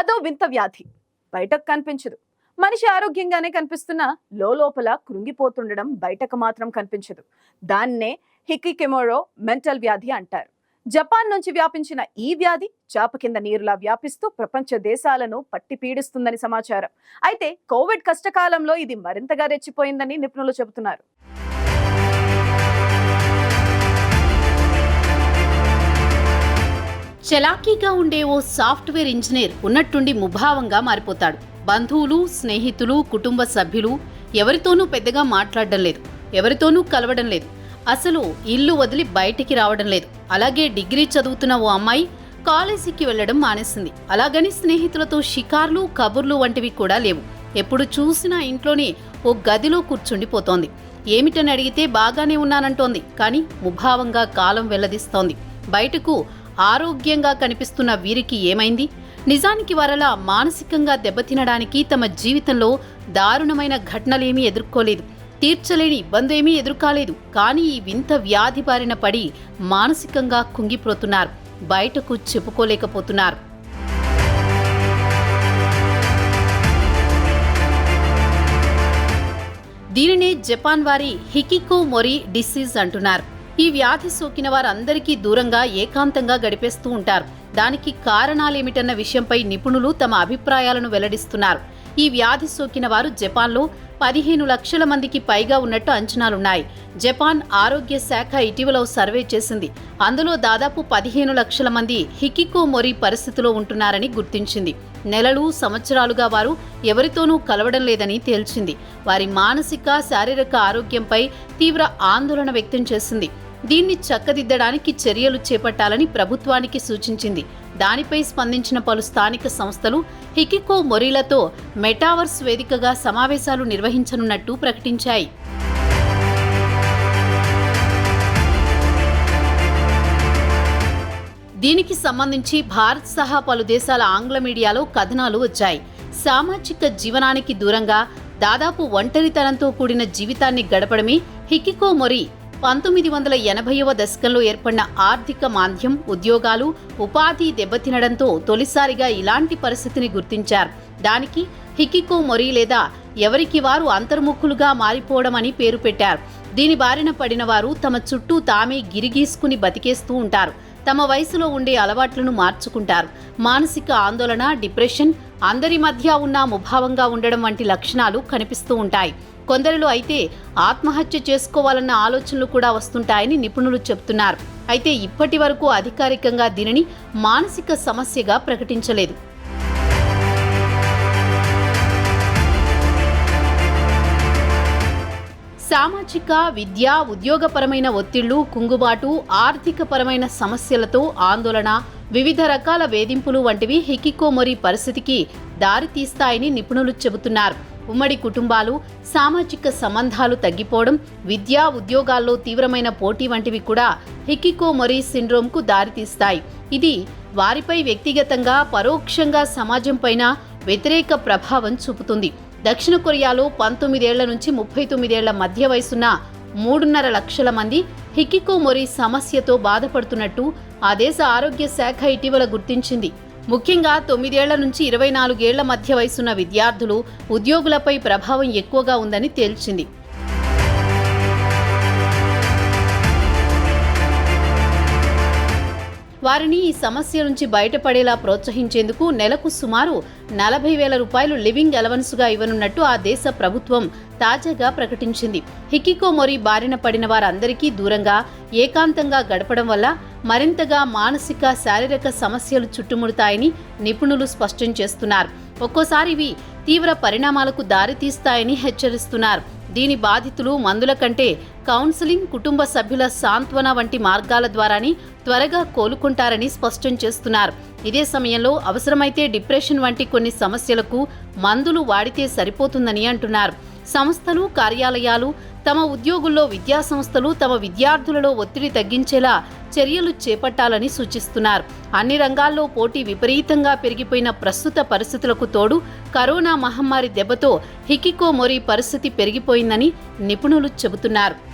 అదో వింత వ్యాధి. బయటకు కనిపించదు. మనిషి ఆరోగ్యంగానే కనిపిస్తున్నా లోపల కృంగిపోతుండడం బయటకు మాత్రం కనిపించదు. దాన్నే హికికెమోరో మెంటల్ వ్యాధి అంటారు. జపాన్ నుంచి వ్యాపించిన ఈ వ్యాధి చాప కింద నీరులా వ్యాపిస్తూ ప్రపంచ దేశాలను పట్టి పీడిస్తుందని సమాచారం. అయితే కోవిడ్ కష్టకాలంలో ఇది మరింతగా రెచ్చిపోయిందని నిపుణులు చెబుతున్నారు. చలాకీగా ఉండే ఓ సాఫ్ట్వేర్ ఇంజనీర్ ఉన్నట్టుండి ముభావంగా మారిపోతాడు. బంధువులు స్నేహితులు కుటుంబ సభ్యులు ఎవరితోనూ పెద్దగా మాట్లాడడం లేదు. ఎవరితోనూ కలవడం లేదు. అసలు ఇల్లు వదిలి బయటికి రావడం లేదు. అలాగే డిగ్రీ చదువుతున్న ఓ అమ్మాయి కాలేజీకి వెళ్ళడం మానేసింది. అలాగని స్నేహితులతో షికార్లు కబుర్లు వంటివి కూడా లేవు. ఎప్పుడు చూసినా ఇంట్లోనే ఓ గదిలో కూర్చుండిపోతోంది. ఏమిటని అడిగితే బాగానే ఉన్నానంటోంది. కానీ ముభావంగా కాలం వెల్లదిస్తోంది. బయటకు ఆరోగ్యంగా కనిపిస్తున్న వీరికి ఏమైంది? నిజానికి వారలా మానసికంగా దెబ్బతినడానికి తమ జీవితంలో దారుణమైన ఘటనలేమీ ఎదుర్కోలేదు. తీర్చలేని ఇబ్బందేమీ ఎదుర్కాలేదు. కానీ ఈ వింత వ్యాధి బారిన పడి మానసికంగా కుంగిపోతున్నారు. బయటకు చెప్పుకోలేకపోతున్నారు. దీనినే జపాన్ వారి హికికో మొరి డిసీజ్ అంటున్నారు. ఈ వ్యాధి సోకిన వారందరికీ దూరంగా ఏకాంతంగా గడిపేస్తూ ఉంటారు. దానికి కారణాలేమిటన్న విషయంపై నిపుణులు తమ అభిప్రాయాలను వెల్లడిస్తున్నారు. ఈ వ్యాధి సోకిన వారు జపాన్లో పదిహేను లక్షల మందికి పైగా ఉన్నట్టు అంచనాలున్నాయి. జపాన్ ఆరోగ్య శాఖ ఇటీవల సర్వే చేసింది. అందులో దాదాపు పదిహేను లక్షల మంది హికికోమొరి పరిస్థితిలో ఉంటున్నారని గుర్తించింది. నెలలు సంవత్సరాలుగా వారు ఎవరితోనూ కలవడం లేదని తేల్చింది. వారి మానసిక శారీరక ఆరోగ్యంపై తీవ్ర ఆందోళన వ్యక్తం చేసింది. దీన్ని చక్కదిద్దడానికి చర్యలు చేపట్టాలని ప్రభుత్వానికి సూచించింది. దానిపై స్పందించిన పలు స్థానిక సంస్థలు హికికో మొరీలతో మెటావర్స్ వేదికగా సమావేశాలు నిర్వహించనున్నట్టు ప్రకటించాయి. దీనికి సంబంధించి భారత్ సహా పలు దేశాల ఆంగ్ల మీడియాలో కథనాలు వచ్చాయి. సామాజిక జీవనానికి దూరంగా దాదాపు ఒంటరితనంతో కూడిన జీవితాన్ని గడపడమే హికికో మొరి పంతొమ్మిది వందల ఎనభైవ దశకంలో ఏర్పడిన ఆర్థిక మాంద్యం ఉద్యోగాలు ఉపాధి దెబ్బతినడంతో తొలిసారిగా ఇలాంటి పరిస్థితిని గుర్తించారు. దానికి హికికో మొరి లేదా ఎవరికి వారు అంతర్ముఖులుగా మారిపోవడం అని పేరు పెట్టారు. దీని బారిన పడిన వారు తమ చుట్టూ తామే గిరిగీసుకుని బతికేస్తూ ఉంటారు. తమ వయసులో ఉండే అలవాట్లను మార్చుకుంటారు. మానసిక ఆందోళన డిప్రెషన్ అందరి మధ్య ఉన్న ముభావంగా ఉండడం వంటి లక్షణాలు కనిపిస్తూ ఉంటాయి. కొందరిలో అయితే ఆత్మహత్య చేసుకోవాలన్న ఆలోచనలు కూడా వస్తుంటాయని నిపుణులు చెబుతున్నారు అయితే ఇప్పటి వరకు అధికారికంగా దీనిని మానసిక సమస్యగా ప్రకటించలేదు. సామాజిక విద్య ఉద్యోగపరమైన ఒత్తిళ్ళు కుంగుబాటు ఆర్థికపరమైన సమస్యలతో ఆందోళన వివిధ రకాల వేధింపులు వంటివి హికికోమొరి పరిస్థితికి దారితీస్తాయని నిపుణులు చెబుతున్నారు. ఉమ్మడి కుటుంబాలు సామాజిక సంబంధాలు తగ్గిపోవడం విద్యా ఉద్యోగాల్లో తీవ్రమైన పోటీ వంటివి కూడా హికికోమొరి సిండ్రోమ్కు దారితీస్తాయి ఇది వారిపై వ్యక్తిగతంగా పరోక్షంగా సమాజంపైన వ్యతిరేక ప్రభావం చూపుతుంది. దక్షిణ కొరియాలో పంతొమ్మిదేళ్ళ నుంచి ముప్పై తొమ్మిదేళ్ళ మధ్య వయసున్న మూడున్నర లక్షల మంది హికికోమొరి సమస్యతో బాధపడుతున్నట్టు ఆ దేశ ఆరోగ్య శాఖ ఇటీవల గుర్తించింది. ముఖ్యంగా తొమ్మిదేళ్ళ నుంచి ఇరవై నాలుగేళ్ళ మధ్య వయసున్న విద్యార్థులు ఉద్యోగులపై ప్రభావం ఎక్కువగా ఉందని తేల్చింది. వారిని ఈ సమస్య నుంచి బయటపడేలా ప్రోత్సహించేందుకు నెలకు సుమారు నలభై వేల రూపాయలు లివింగ్ అలవెన్స్గా ఇవ్వనున్నట్టు ఆ దేశ ప్రభుత్వం తాజాగా ప్రకటించింది. హికికోమొరి బారిన పడిన వారందరికీ దూరంగా ఏకాంతంగా గడపడం వల్ల మరింతగా మానసిక శారీరక సమస్యలు చుట్టుముడతాయని నిపుణులు స్పష్టం చేస్తున్నారు. ఒక్కోసారి ఇవి తీవ్ర పరిణామాలకు దారితీస్తాయని హెచ్చరిస్తున్నారు. దీని బాధితులు మందుల కంటే కౌన్సిలింగ్ కుటుంబ సభ్యుల సాంత్వన వంటి మార్గాల ద్వారానే త్వరగా కోలుకుంటారని స్పష్టం చేస్తున్నారు. ఇదే సమయంలో అవసరమైతే డిప్రెషన్ వంటి కొన్ని సమస్యలకు మందులు వాడితే సరిపోతుందని అంటున్నారు. సంస్థలు కార్యాలయాలు తమ ఉద్యోగుల్లో విద్యా సంస్థలు తమ విద్యార్థులలో ఒత్తిడి తగ్గించేలా చర్యలు చేపట్టాలని సూచిస్తున్నారు. అన్ని రంగాల్లో పోటీ విపరీతంగా పెరిగిపోయిన ప్రస్తుత పరిస్థితులకు తోడు కరోనా మహమ్మారి దెబ్బతో హికికోమొరి పరిస్థితి పెరిగిపోయిందని నిపుణులు చెబుతున్నారు.